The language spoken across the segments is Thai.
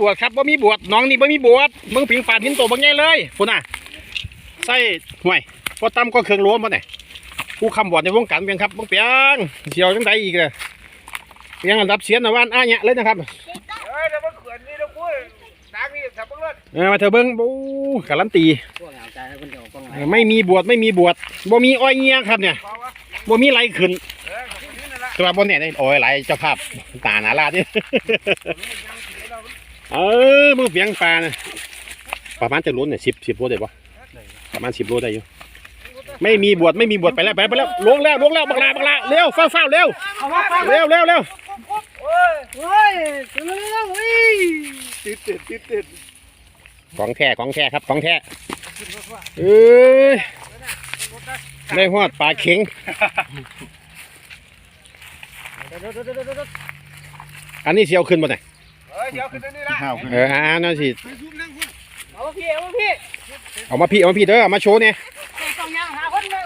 บวชครับบ่มีบวชน้องนี่บ่มีบวชมึงผิงปาดหินโตบักใหญ่เลยพุ่นน่ะใส่ห่วยพอตำก็เครื่องโล้มบ่เนี่ยผู้คำบวชในวงการเพียงครับบ่เปียงเสียวจังไดอีกเลยเปียงอันดับเสียนนะว่านอ้าเนี่ยเลยนะครับเฮ้ยเดี๋ยวมันเขื่อนนี่นะกูทางนี้สับปะรดเออมาเถอะเบิ่งบูการันตีพวกเอาใจให้คนเดียวกล้องไหนเออไม่มีบวชไม่มีบวชบ่มีอ้อยเงี้ยครับเนี่ยเปล่าวะบ่มีไหลขึ้นเออกับคนนี้นั่นแหละแต่ว่าบ่เนี่ยได้โอ้ยไหลเจ้าภาพตาหนาลาดนี่ เออมือเปียงปลานะประมาณจะล้นเนี่ยสิบสิบโลได้ปะประมาณสิบโลได้อยู่ไม่มีบวชไม่มีบวชไปแล้วไปแล้วลงแล้วลงแล้วบักลาบักลาเร็วเฝ้าเฝ้าเร็วเร็วเร็วเร็วโอ้ยเฮ้ยเร็วๆเฮ้ยติดติดติดติดของแท้ของแท้ครับของแท้เอ้ยได้หอดปลาเข็งอันนี้เสียวขึ้นบ่เนี่ยเฮ้ยเดี๋ยวขึ้น เอออ่านั่นสิเอามาพี่เอามาพี่เอามาพี่เอามาพี่เด้อเอามาโชว์เนี่ยต้องยังหาคนเลย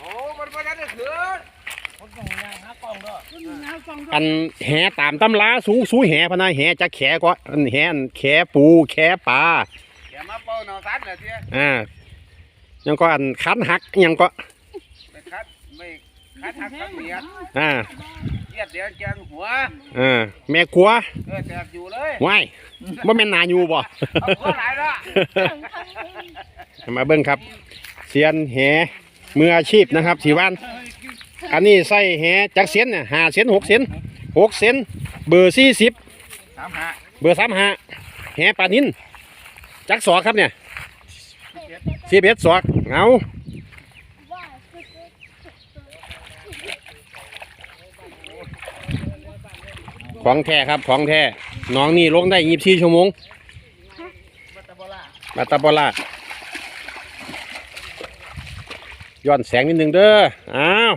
โอ้มันมันจะเขื่อนคนต้องยังหากล้องด้วยหากล้องด้วยอันแหตามตำราสูสูแหพะนะแหจักแขก็อันแหอันแขปูแขปลาอย่ามาเป่าหนอสัตว์เลยทีอ่ายังก็อันคันหักยังก็ไม่คัดไม่ คัดหักทั้งเหนียดอ่าเหยียดเดียวแจงหัวอ่าแม่ครัวเออแตกอยู่เลยว้ายว่าแม่นนาอยู่บ่ เอาหัวหลายละมาเบิ้งครับเสียนแหมืออาชีพนะครับสีวัน อันนี้ใส่แหจักเซนเนี่ยห้าเซนหกเซนหกเซนเบอร์สี่สิบสามห้าเบอร์สามห้าแหปลานินจักสอกครับเนี่ยสิบเอ็ดสอกเอา ของแท้ครับของแท้น้องนี่ลงได้ยี่สิบสี่ชั่วโมงบัตตาบอลาบาตาบอลาย้อนแสงนิดนึงเด้อ อ้าว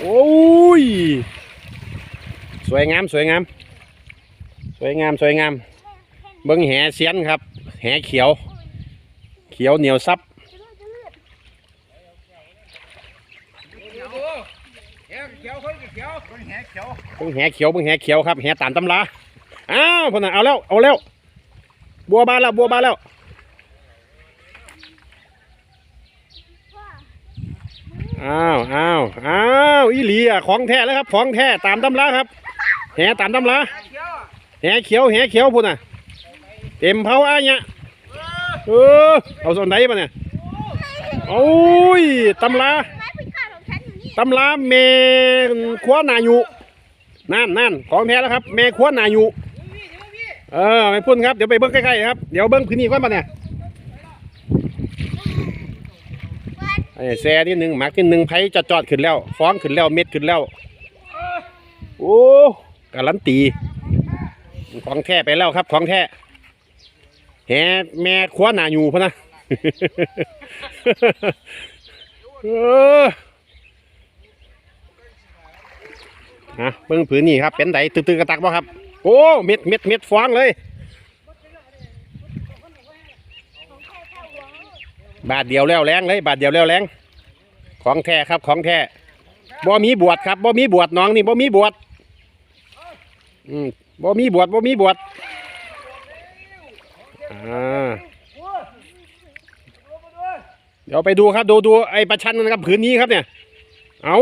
โอ้ย สวยงาม สวยงาม สวยงาม สวยงาม เบิ้งแหเสียนครับ แหเขียว เขียวเหนียวซับ เขียวดู เขียวเขียวคนเขียวคนแหเขียวเบิ้งแหเขียวเบิ้งแหเขียวครับแหตามตำราอ้าวพอนะเอาแล้วเอาแล้ว บัวบานแล้วบัวบานแล้วอ้าวอ้าวอ้าวอีหลีอะของแท้แล้วครับของแท้ตามตำราครับแหตามตำราเขียวแหเขียวแหเขียวพุ่นน่ะ เต็มเผาอะเนี่ยเออเอาส่วนไหนมาเนี่ยโอ้ยตำรา ตำราเมขวนายูนั่นนั่นของแท้แล้วครับเมขวนายูเออไม่พุ่นครับเดี๋ยวไปเบิ้งใกล้ๆครับเดี๋ยวเบิ้งพื้นที่ก่อนมาเนี่ยไอ้แซ่นิดหนึ่งหมักนิดหนึ่งไผจะจอดขึ้นแล้ว ฟ้องขึ้นแล้วเม็ดขึ้นแล้ว โอ้การันตี ของแท้ไปแล้วครับ ของแท้แหแม่คว้าหนาอยู่พะนะเออ ฮะเบิ่งผืนนี่ครับเป็นไดตื้อๆกระตักบ่ครับ โอ้เม็ดเม็ดเม็ดฟองเลย บาทเดียวแล้วแรงเลยบาทเดียวแล้วแรงของแท้ครับของแท้บ่มีบวชครับบ่มีบวชน้องนี่บ่มีบวชอืมบ่มีบวชบ่มีบวชอ่าเดี๋ยวไปดูครับ ดูดูไอ้ประชันนะครับผืนนี้ครับเนี่ย เอา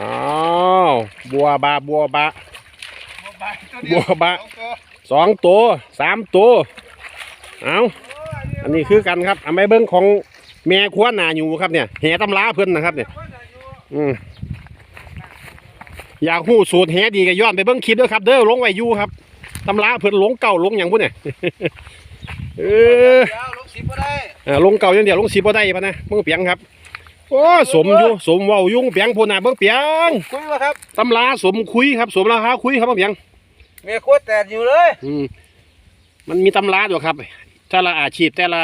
อ้าวบัวบาบัวบาบัวบะสองตัวสามตัวเอาอันนี้คือกันครับอันไม่เบิ้งของแม่ครัวหนาอยู่ครับเนี่ยแหตำลาเพิ่นนะครับเนี่ยอืมอยากหู้สูตรแหดีก็ย้อนไปเบิ้งคลิปเด้อครับ เด้อลงไว้อยู่ครับตำลาเพิ่นลงเก่าลงอย่างพุ่นเนี่ยเออเดี๋ยวลงสิบก็ได้เออลงเก่าอย่างเดียวลงสีบ่ได้ปะนะเบิ้งเปียงครับ โอ้สมอยู่สมเว้ายุ่งเปียงพุ่นน่ะเบิ้งเปียงคุยวะครับตำลาสมคุยครับสมราคาคุยครับเบิ้งเปียงเมียโคตรแตกอยู่เลยอืมมันมีตำราอยู่ครับแต่ละอาชีพแต่ละ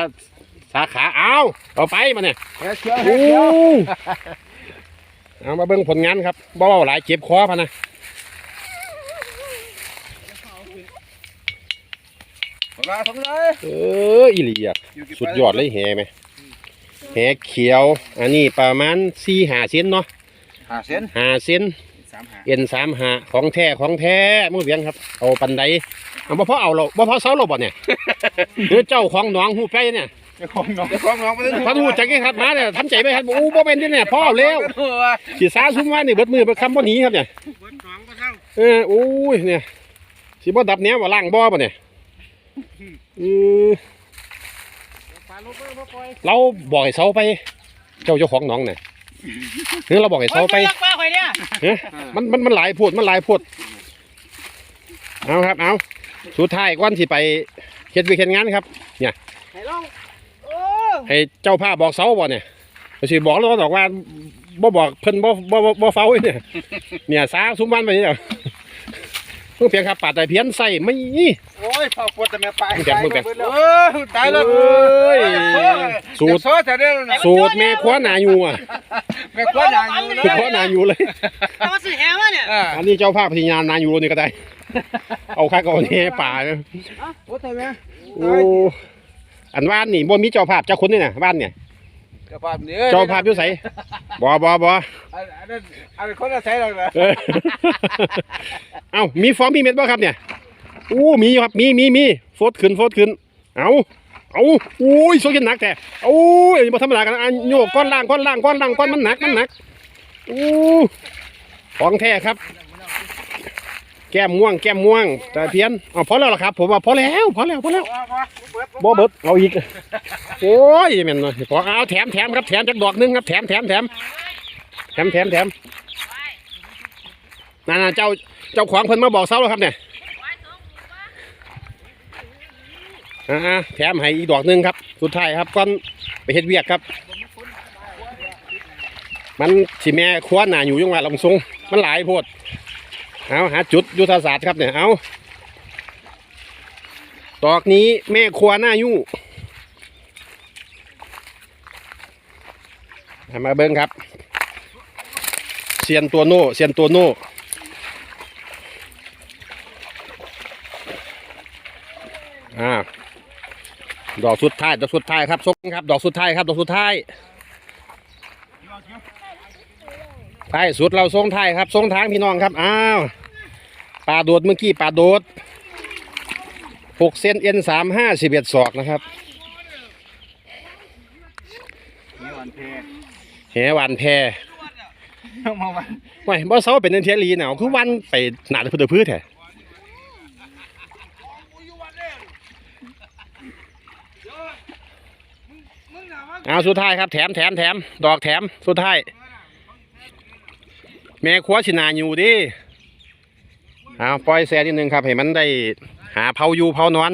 สาขาเอาเอาไปมาเนี่ยแหเขียวแหโอ้เขียวเอามาเบิ่งผลงานครับบ่เว้าหลายเจ็บคอพะนะปลาสองเลยเอออีหลีอะสุดยอดเลยแหไหม แหเขียว อันนี้ประมาณสี่หาเซนเนาะห้าเส้นหาเซนสามหาเอ็นสามหาของแท้ของแท้มือเบียงครับ เอาปันไดเอาบ่พอเอาเราบ่พอเสาเราบ่เนี่ยหรือเจ้าของหนองหูไปเนี่ยเจ้าของน้องเจ้าของน้องไม่ได้พันหูจักรครับมาเนี่ยทำใจไปครับอู้บ่เป็นที่เนี่ยพ่อเอาแล้วสิสาซุ้มว่านี่เบิดมือเบิดคำบ่หนีครับเนี่ยเบิ้ลน้องก็เท่าเออโอ้ยเนี่ยสิบ่ดับแนวว่าล่างบ่บ่เนี่ยอือปลาลูก เบิ้ลมาปล่อยเราบอกให้เสาไป เจ้าเจ้าของหนองน่ะหรือเราบอกให้เสาไปปลาข่อยเนี่ยเฮ้ยมันมันมันหลายโพดมันหลายโพดเอาครับเอาสุดท้ายก่อนสิไปเฮ็ดวิเฮ็ดงานครับไหนลองโอ้ให้เจ้าภาพบอกเสาบ่เนี่ยก็สิบอกแล้วบอกว่าบ่บอกเพิ่นบ่บ่บ่บ่เฝ้าไว้เนี่ยเนี่ยสาสุมวันไปนี่เด้อ เพิ่งเพียงครับปาดแต่เพี้ยนใส่ไม่โอ้ยพอปวดแต่แม่ปลามึงแบ่งมึงแบ่งเออตายแล้วเอ้ยสูตรโซ่แต่เรื่องนะสูตรแม่ครัวหนาอยู่อะแม่ครัวหนาอยู่เลแม่ครัวยหนาอยู่เลยแต่ว่าสื่อแหมาเนี่ยอ่าอันนี้เจ้าภาพพญานนาอยู่นี่ก็ได้ เอาคักเอาเนี่ยป่าเนยโอ้ตายแม่โอ้อันว่านนี่บ่มีเจ้าภาพเจ้าคนนี่น่ะบ้านเนี่ยเจ้าภาพเนี่ยเจ้าภาพอยู่ไสบ่บ่บ่อันนั้นอันนั้นคนละใช้เราเลยเออเอ้ามีฟองมีเม็ดบ่ครับเนี่ยอู้มีอยู่ครับมีมีมีโฟดขึ้นโฟดขึ้น เอาเอาอุ้ยโซกินหนักแต่โอ้ยบ่ธรรมดากันอันโยกก้อนล่างก้อนล่างก้อนล่างก้อนมันหนักมันหนักอู้ของแท้ครับ แก้มม่วงแก้มม่วงแต่เพี้ยนเอพอแล้วล่ะครับ ผมว่าพอแล้วพอแล้วพอแล้วบ่เบิดเอาอีกโอ้ยแม่นเลยขอเอาแถมแถมครับแถมจักดอกหนึงครับแถมแถมแถมแถมแถมแถมนั่นๆเจ้าเจ้าของเพิ่นมาบอกเซาแล้วครับเนี่ยอ่าแถมให้อีกดอกหนึงครับ สุดท้ายครับก่อนไปเฮ็ดเวียกครับ มันสิแม่ครัวหนาอยู่ยังหวัดลำทรงมันหลายโพด เอาหาจุดยุทธศาสตร์ครับเนี่ยเอาตอกนี้แม่ครัวหน้ายู่เอามาเบิ้งครับเซียนตัวโน่เซียนตัวโน่อ่าดอกสุดท้ายดอกสุดท้ายครับซกครับ ดอกสุดท้ายครับ ดอกสุดท้าย ท้ายสุดเราทรงท้ายครับทรงทางพี่น้องครับอ้าวปลาโดดเมื่อกี้ปลาโดดหกเซนเอ็นสามห้าสิบเอ็ดศอกนะครับนี่วันเพลแหหวันแพมาวันไม่บ่เสาเป็นเนเทียรีหนาวคือวันไปหนาพื้นพื้นแท้เอาสุดท้ายครับแถมแถมแถมดอกแถมสุดท้าย แม่ครัวชินาอยู่ดิเอาปล่อยแซ่นิดนึงครับให้มันได้หาเผาอยู่เผานอน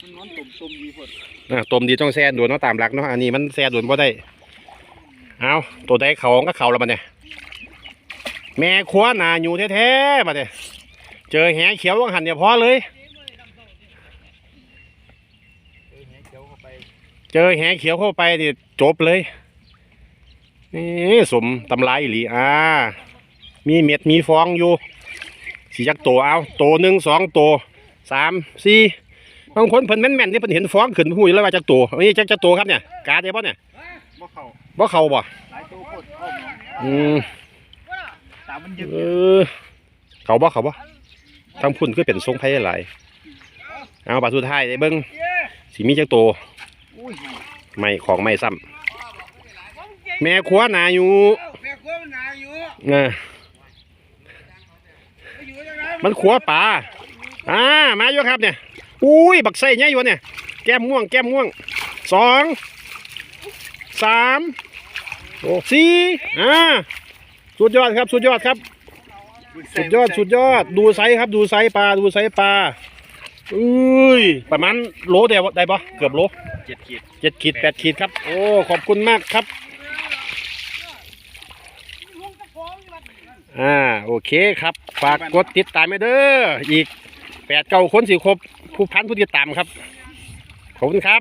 มันนอนตุ่มดีพอดอะต้มดีต้องแซ่ด่วนเนาะตามหลักเนาะอันนี้มันแซ่ด่วนบ่ได้เอาตัวใดเขาก็เขาแล้วบัดเนี่ยแม่ครัวหนาอยู่แท้ๆบัดเนี่ยเจอแหเขียววังหันเนี่ยพอเลยเขียวเข้าไปเจอแหเขียวเข้าไปนี่จบเลย นี่สมตำลายอีหลีอ่า มีเม็ดมีฟองอยู่สี่จักตัวเอาตัวหนึ่งสองตัวสามสี่บางคนเพิ่นแม่นๆที่เพิ่นเห็นฟองขึ้นหูยแล้วว่าจักตัวอันนี้จักจักตัวครับเนี่ยกาได้ป่ะเนี่ยบ่เข้าบ่เข้าบ่หลายตัวพดเข้าหมออืมตามันยึดเออเขาบ่เขาบ่ทั้งพุ่นคือเป็นทรงไผ่หลายเอาบาดสุดท้ายได้เบิ่งสิมีจักตัวอุ้ยไม่ของไม่ซ้ำ แม่ครัวหนาอยู่แม่ครัวมันหนาอยู่เอออยู่จังไงมันขัวปลาอ่ามาอยู่ครับเนี่ยอุ้ยบักไส้เนี่ยอยู่เนี่ย แก้มม่วง แก้มม่วงสองสามโอ้สี่อ่าสุดยอดครับ สุดยอดครับ สุดยอดสุดยอดดูไซส์ครับ ดูไซส์ปลาดูไซส์ปลาอุ้ยประมาณโลได้บ่ได้ปะเกือบโลเจ็ดขีดเจ็ดขีดแปดขีดครับ โอ้ขอบคุณมากครับ อ่าโอเคครับฝากกดติดตามไปเด้ออีกแปดเก้าคนสี่ครบผู้พันผู้ติดตามครับขอบคุณครับ